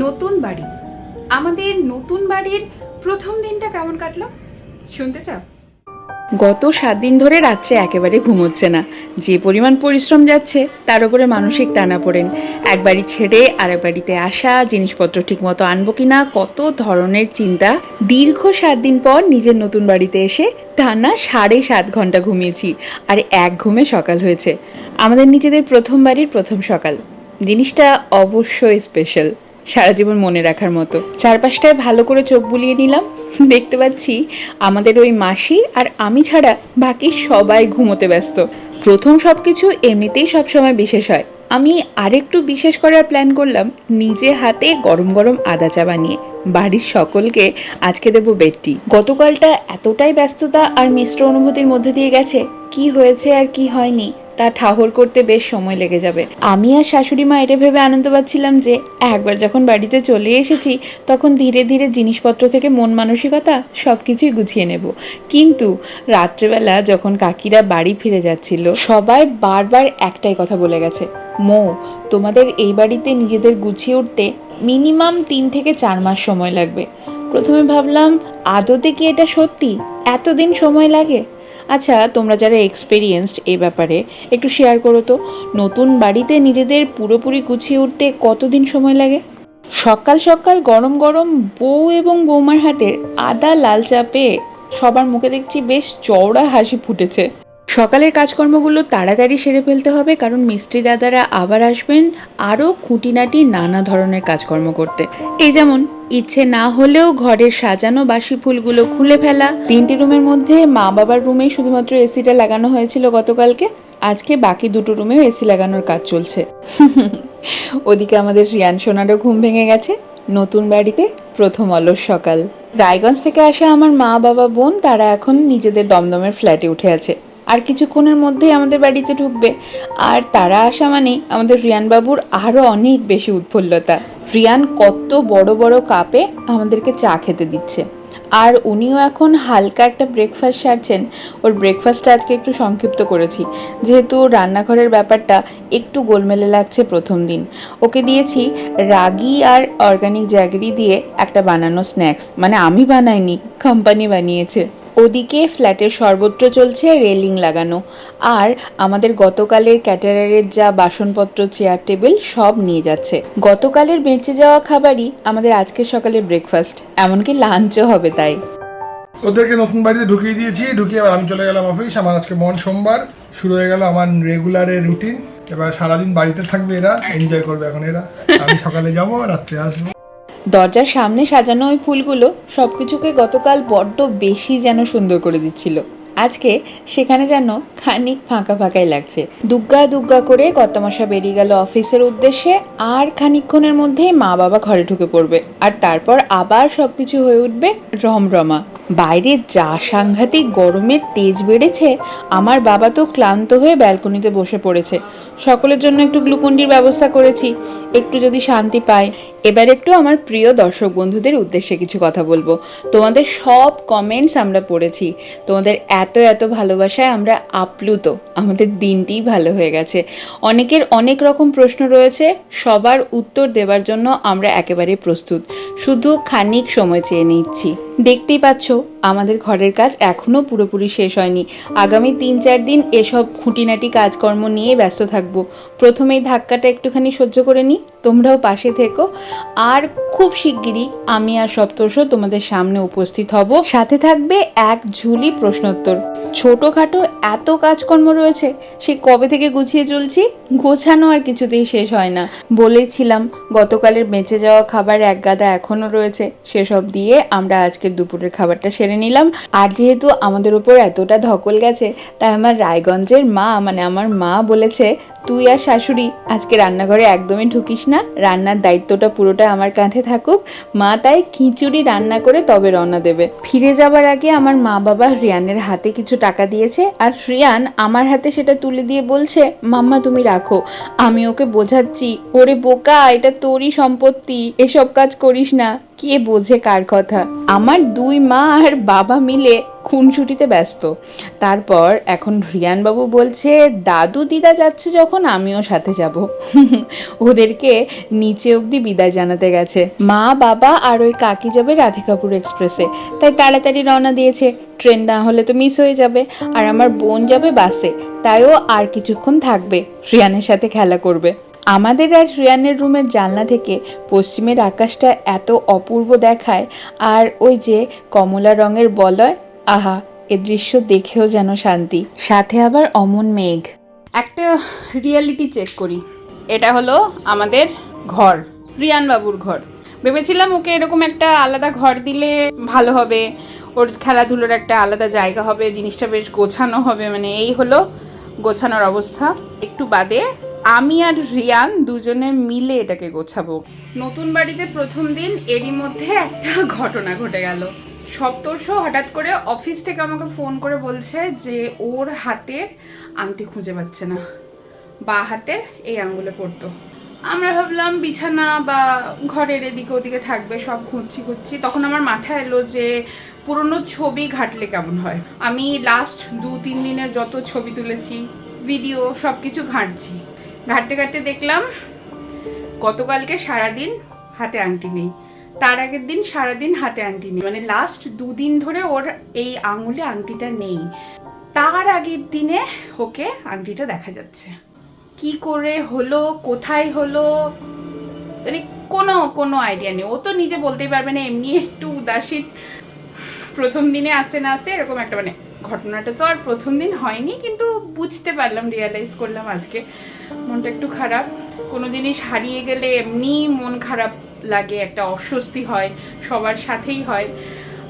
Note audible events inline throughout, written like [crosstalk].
নতুন বাড়ি। আমাদের নতুন বাড়ির প্রথম দিনটা কেমন কাটলো? শুনতে চাও? গত সাত দিন ধরে রাত্রে একেবারে ঘুমোচ্ছে না। যে পরিমাণ পরিশ্রম যাচ্ছে, তার উপরে মানসিক টানা পড়েন। এক বাড়ি ছেড়ে আরেক বাড়িতে আসা, জিনিসপত্র ঠিকমতো আনব কিনা, কত ধরনের চিন্তা। দীর্ঘ সাত দিন পর নিজের নতুন বাড়িতে এসে টানা সাড়ে সাত ঘণ্টা ঘুমিয়েছি, আর এক ঘুমে সকাল হয়েছে। আমাদের নিজেদের প্রথম বাড়ির প্রথম সকাল। জিনিসটা অবশ্যই স্পেশাল সারা জীবন মনে রাখার মতো। চারপাশটায় ভালো করে চোখ বুলিয়ে নিলাম। দেখতে পাচ্ছি আমাদের ওই মাসি আর আমি ছাড়া বাকি সবাই ঘুমোতে ব্যস্ত। প্রথম সব কিছু এমনিতেই সবসময় বিশেষ হয়। আমি আরেকটু বিশেষ করার প্ল্যান করলাম, নিজে হাতে গরম গরম আদা চা বানিয়ে। বাড়ির সকলকে আজকে দেবো বেডটি। গতকালটা এতটাই ব্যস্ততা আর মিশ্র অনুভূতির মধ্যে দিয়ে গেছে, কি হয়েছে আর কি হয়নি। তা ঠাহর করতে বেশ সময় লেগে যাবে। আমি আর শাশুড়ি মা এটা ভেবে আনন্দ পাচ্ছিলাম যে, একবার যখন বাড়িতে চলে এসেছি, তখন ধীরে ধীরে জিনিসপত্র থেকে মন মানসিকতা সব কিছুই গুছিয়ে নেব। কিন্তু রাত্রেবেলা যখন কাকিরা বাড়ি ফিরে যাচ্ছিল, সবাই বারবার একটাই কথা বলে গেছে, মো, তোমাদের এই বাড়িতে নিজেদের গুছিয়ে উঠতে মিনিমাম তিন থেকে চার মাস সময় লাগবে। প্রথমে ভাবলাম, আদতে কি এটা সত্যি? এতদিন সময় লাগে? আচ্ছা তোমরা যারা এক্সপিরিয়েন্সড এ ব্যাপারে, একটু শেয়ার করো তো। নতুন বাড়িতে নিজেদের পুরোপুরি গুছিয়ে উঠতে কতদিন সময় লাগে? সকাল সকাল গরম গরম বউ এবং বৌমার হাতের আদা লাল চা পেয়ে সবার মুখে দেখছি বেশ চওড়া হাসি ফুটেছে। সকালের কাজকর্মগুলো তাড়াতাড়ি সেরে ফেলতে হবে, কারণ মিস্ত্রি দাদারা আবার আসবেন আরও খুঁটিনাটি নানা ধরনের কাজকর্ম করতে। এই যেমন, ইচ্ছে না হলেও ঘরের সাজানো বাসি ফুলগুলো খুলে ফেলা, তিনটি রুমের মধ্যে মা বাবার রুমে শুধুমাত্র এসিটা লাগানো হয়েছিল গতকালকে, আজকে বাকি দুটো রুমেও এসি লাগানোর কাজ চলছে। ওদিকে আমাদের রিয়ান সোনারও ঘুম ভেঙে গেছে, নতুন বাড়িতে প্রথম অলস সকাল। রায়গঞ্জ থেকে আসা আমার মা বাবা বোন, তারা এখন নিজেদের দমদমের ফ্ল্যাটে উঠে আছে। আর কিছুক্ষণের মধ্যেই আমাদের বাড়িতে ঢুকবে। আর তারা আসা মানেই আমাদের রিয়ান বাবুর আরও অনেক বেশি উৎফুল্লতা। রিয়ান কত বড় বড় কাপে আমাদেরকে চা খেতে দিচ্ছে। আর উনিও এখন হালকা একটা ব্রেকফাস্ট সারছেন। ওর ব্রেকফাস্টটা আজকে একটু সংক্ষিপ্ত করেছি। যেহেতু রান্নাঘরের ব্যাপারটা একটু গোলমেলে লাগছে প্রথম দিন। ওকে দিয়েছি রাগি আর অর্গানিক জ্যাগরি দিয়ে একটা বানানো স্ন্যাক্স মানে আমি বানাইনি কোম্পানি বানিয়েছে। ওদিকে ফ্ল্যাটের সর্বত্র চলছে রেলিং লাগানো। আর আমাদের গতকালের ক্যাটারারের যা বাসনপত্র, চেয়ার, টেবিল সব নিয়ে যাচ্ছে। গতকালের বেঁচে যাওয়া খাবারই আমাদের আজকের সকালের ব্রেকফাস্ট। এমনকি লাঞ্চও হবে তাই। ওদেরকে নতুন বাড়িতে ঢুকিয়ে দিয়েছি। ঢুকিয়ে আমি চলে গেলাম অফিস আমার আজকে মন সোমবার। শুরু হয়ে গেল আমার রেগুলারের রুটিন এবার সারাদিন বাড়িতে থাকবে এরা। এনজয় করবে এখন এরা। আমি সকালে যাব, রাত্রে আসব। দরজার সামনে সাজানো ওই ফুলগুলো সব কিছুকে গতকাল বড্ড বেশি যেন সুন্দর করে দিচ্ছিল। আজকে সেখানে যেন খানিক ফাঁকা ফাঁকাই লাগছে। দুগ্গা দুগ্গা করে কর্তামশা বেরিয়ে গেল অফিসের উদ্দেশ্যে, আর খানিকক্ষণের মধ্যেই মা বাবা ঘরে ঢুকে পড়বে। আর তারপর আবার সব কিছু হয়ে উঠবে রমরমা। বাইরে যা সাংঘাতিক গরমের তেজ বেড়েছে, আমার বাবা তো ক্লান্ত হয়ে ব্যালকনিতে বসে পড়েছে। সকলের জন্য একটু গ্লুকন্ডির ব্যবস্থা করেছি, একটু যদি শান্তি পায় এবার একটু আমার প্রিয় দর্শক বন্ধুদের উদ্দেশ্যে কিছু কথা বলব। তোমাদের সব কমেন্টস আমরা পড়েছি। তোমাদের এত এত এত ভালোবাসায় আমরা আপ্লুত। আমাদের দিনটিই ভালো হয়ে গেছে। অনেকের অনেক রকম প্রশ্ন রয়েছে। সবার উত্তর দেবার জন্য আমরা একেবারে প্রস্তুত। শুধু খানিক সময় চেয়ে নিচ্ছি। দেখতেই পাচ্ছ, আমাদের ঘরের কাজ এখনও পুরোপুরি শেষ হয়নি। আগামী তিন চার দিন এসব খুঁটিনাটি কাজকর্ম নিয়ে ব্যস্ত থাকব। প্রথমেই ধাক্কাটা একটুখানি সহ্য করে নিই তোমরাও পাশে থেকো। আর খুব শিগগিরই আমি আর সপ্তর্ষ তোমাদের সামনে উপস্থিত হব। সাথে থাকবে এক ঝুলি প্রশ্নোত্তর। ছোটোখাটো এত কাজকর্ম রয়েছে, সে কবে থেকে গুছিয়ে চলছি? গোছানো আর কিছুতেই শেষ হয় না। বলেছিলাম, গতকালের বেঁচে যাওয়া খাবার এক গাদা এখনও রয়েছে, সেসব দিয়ে আমরা আজকে দুপুরের খাবারটা সেরে নিলাম। আর যেহেতু আমাদের উপর এতটা ধকল গেছে, তাই আমার রায়গঞ্জের মা মানে আমার মা বলেছে তুই আর শাশুড়ি, আজকে রান্নাঘরে একদমই ঢুকিস না। রান্নার দায়িত্বটা পুরোটা আমার কাঁধে থাকুক। মা তাই খিচুড়ি রান্না করে তবে রওনা দেবে। ফিরে যাবার আগে আমার মা বাবা রিয়ানের হাতে কিছু টাকা দিয়েছে আর রিয়ান আমার হাতে সেটা তুলে দিয়ে বলছে, মাম্মা, তুমি রাখো। আমি ওকে বোঝাচ্ছি। ওরে বোকা, এটা তোরই সম্পত্তি। এসব কাজ করিস না। কে বোঝে কার কথা। আমার দুই মা আর বাবা মিলে খুনসুটিতে ব্যস্ত। তারপর এখন রিয়ানবাবু বলছে, দাদু দিদা যাচ্ছে যখন, আমিও সাথে যাব। [laughs] ওদেরকে নিচে অবধি বিদায় জানাতে গেছে। মা, বাবা আর ওই কাকি যাবে রাধিকাপুর এক্সপ্রেসে। তাই তাড়াতাড়ি রওনা দিয়েছে। ট্রেন না হলে তো মিস হয়ে যাবে। আর আমার বোন যাবে বাসে। তাইও আর কিছুক্ষণ থাকবে। রিয়ানের সাথে খেলা করবে। আমাদের আর রিয়ানের রুমের জানলা থেকে পশ্চিমের আকাশটা এত অপূর্ব দেখায়, আর ওই যে কমলা রঙের বলয়, আহা, এ দৃশ্য দেখেও যেন শান্তি। সাথে আবার অমন মেঘ। একটা রিয়ালিটি চেক করি। এটা হলো আমাদের ঘর রিয়ান বাবুর ঘর। ভেবেছিলাম ওকে এরকম একটা আলাদা ঘর দিলে ভালো হবে, ওর খেলাধুলোর একটা আলাদা জায়গা হবে, জিনিসটা বেশ গোছানো হবে মানে এই হলো গোছানোর অবস্থা। একটু বাদে আমি আর রিয়ান দুজনে মিলে এটাকে গোছাবো। নতুন বাড়িতে প্রথম দিন এরই মধ্যে একটা ঘটনা ঘটে গেল। সপ্তর্ষ হঠাৎ করে অফিস থেকে আমাকে ফোন করে বলছে যে ওর হাতের আংটি খুঁজে পাচ্ছে না। বা হাতের এই আঙ্গুলে পড়তো। আমরা ভাবলাম বিছানা বা ঘরের এদিকে ওদিকে থাকবে, সব খুঁজছি খুঁজছি। তখন আমার মাথায় এলো যে পুরনো ছবি ঘাটলে কেমন হয়? আমি লাস্ট দু তিন দিনের যত ছবি তুলেছি ভিডিও সব কিছু ঘাঁটছি। ঘাঁটতে ঘাঁটতে দেখলাম গতকালকে সারাদিন হাতে আংটি নেই। তার আগের দিন সারাদিন হাতে আংটি নেই। মানে লাস্ট দুদিন ধরে ওর এই আঙুলে আংটিটা নেই। তার আগের দিনে ওকে আংটিটা দেখা যাচ্ছে। কি করে হলো, কোথায় হলো মানে কোনো কোনো আইডিয়া নেই। ও তো নিজে বলতেই পারবে না, এমনি একটু উদাসীন। প্রথম দিনে আসতে না আসতে এরকম একটা মানে ঘটনাটা তো আর প্রথম দিন হয়নি, কিন্তু বুঝতে পারলাম রিয়ালাইজ করলাম আজকে। মনটা একটু খারাপ। কোনো জিনিস হারিয়ে গেলে এমনি মন খারাপ লাগে, একটা অস্বস্তি হয়, সবার সাথেই হয়।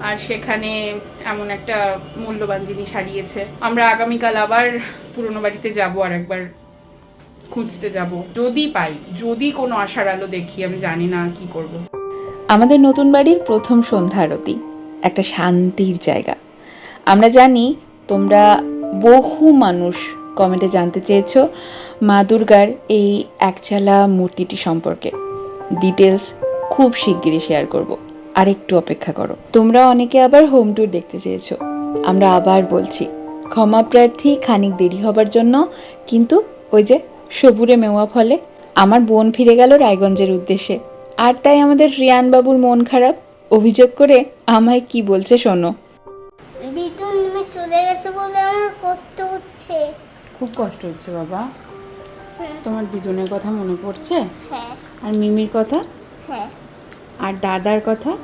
আর সেখানে এমন একটা মূল্যবান জিনিস হারিয়েছে। আমরা আগামীকাল আবার পুরনো বাড়িতে যাব আর একবার খুঁজতে যাব। যদি পাই, যদি কোনো আশার আলো দেখি, আমি জানি না কি করব। আমাদের নতুন বাড়ির প্রথম সন্ধ্যা আরতি, একটা শান্তির জায়গা। আমরা জানি তোমরা বহু মানুষ কমেন্টে জানতে চেয়েছো মা দুর্গার এই একচালা মূর্তিটি সম্পর্কে। ডিটেলস খুব শিগগিরই শেয়ার করব। আর একটু অপেক্ষা করো। তোমরা অনেকে আবার হোম ট্যুর দেখতে চেয়েছো। আমরা আবার বলছি, ক্ষমা প্রার্থী খানিক দেরি হবার জন্য, কিন্তু ওই যে সবুরে মেওয়া ফলে আমার বোন ফিরে গেল রায়গঞ্জের উদ্দেশ্যে। আর তাই আমাদের রিয়ান বাবুর মন খারাপ। অভিযোগ করে আমায় কি বলছে শোনো। নেমে চলে গেছে বলে আমার কষ্ট হচ্ছে। খুব কষ্ট হচ্ছে বাবা। হ্যাঁ। তোমার দিদুনের কথা মনে পড়ছে? হ্যাঁ। আর মিমির কথা? হ্যাঁ। আর দাদার কথা?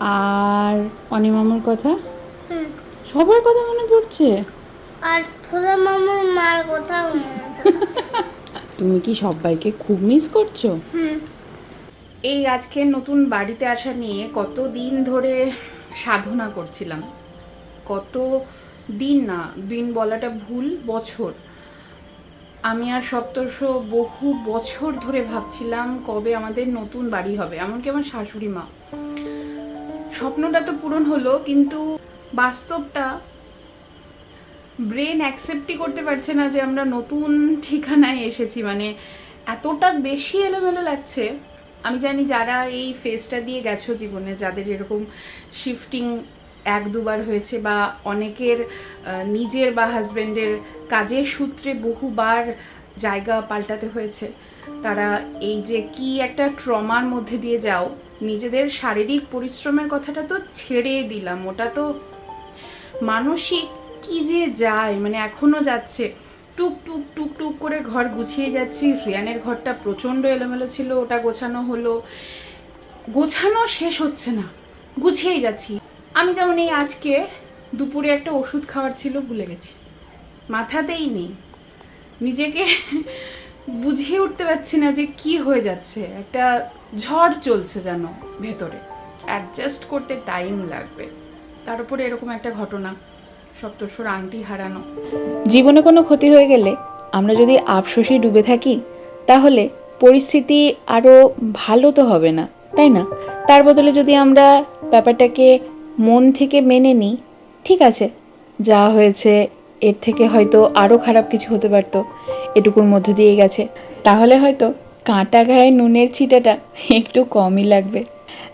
আর অনিমামুর কথা? সবার কথা মনে পড়ছে? আর ফুলা মামুর মার কথা [laughs] তুমি কি সবাইকে খুব মিস করছ? এই আজকে নতুন বাড়িতে আসা নিয়ে কত দিন ধরে সাধনা করছিলাম। কত দিন না, দিন বলাটা ভুল, বছর। আমি আর সপ্তর্ষ বহু বছর ধরে ভাবছিলাম কবে আমাদের নতুন বাড়ি হবে, এমনকি আমার শাশুড়ি মা। স্বপ্নটা তো পূরণ হলো, কিন্তু বাস্তবটা ব্রেন অ্যাকসেপ্টই করতে পারছে না যে আমরা নতুন ঠিকানায় এসেছি মানে এতটা বেশি এলোমেলো লাগছে। আমি জানি যারা এই ফেজটা দিয়ে গেছো জীবনে, যাদের এরকম শিফটিং এক দুবার হয়েছে বা অনেকের নিজের বা হাজব্যান্ডের কাজের সূত্রে বহুবার জায়গা পাল্টাতে হয়েছে। তারা এই যে কি একটা ট্রমার মধ্যে দিয়ে যাও, নিজেদের শারীরিক পরিশ্রমের কথাটা তো ছেড়ে দিলাম। ওটা তো মানসিক কি যে যায় মানে এখনও যাচ্ছে। টুক টুক টুক টুক করে ঘর গুছিয়ে যাচ্ছি। রিয়ানের ঘরটা প্রচণ্ড এলোমেলো ছিল, ওটা গোছানো হলো। গোছানো শেষ হচ্ছে না। গুছিয়েই যাচ্ছি। আমি যেমন এই আজকে দুপুরে একটা ওষুধ খাওয়ার ছিল, ভুলে গেছি। মাথাতেই নেই। নিজেকে বুঝিয়ে উঠতে পারছি না যে কি হয়ে যাচ্ছে। একটা ঝড় চলছে যেন ভেতরে। অ্যাডজাস্ট করতে টাইম লাগবে। তার উপরে এরকম একটা ঘটনা। সপ্তর্ষর আংটি হারানো। জীবনে কোনো ক্ষতি হয়ে গেলে আমরা যদি আফসোসে ডুবে থাকি, তাহলে পরিস্থিতি আরও ভালো তো হবে না, তাই না? তার বদলে যদি আমরা ব্যাপারটাকে মন থেকে মেনে নিই ঠিক আছে? যা হয়েছে, এর থেকে হয়তো আরও খারাপ কিছু হতে পারতো, এটুকুর মধ্যে দিয়ে গেছে। তাহলে হয়তো কাঁটা গায়ে নুনের ছিটাটা একটু কমই লাগবে।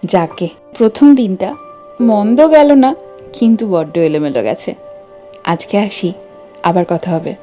যাকে, প্রথম দিনটা মন্দ গেল না, কিন্তু বড্ড এলোমেলো গেছে। আজকে আসি, আবার কথা হবে।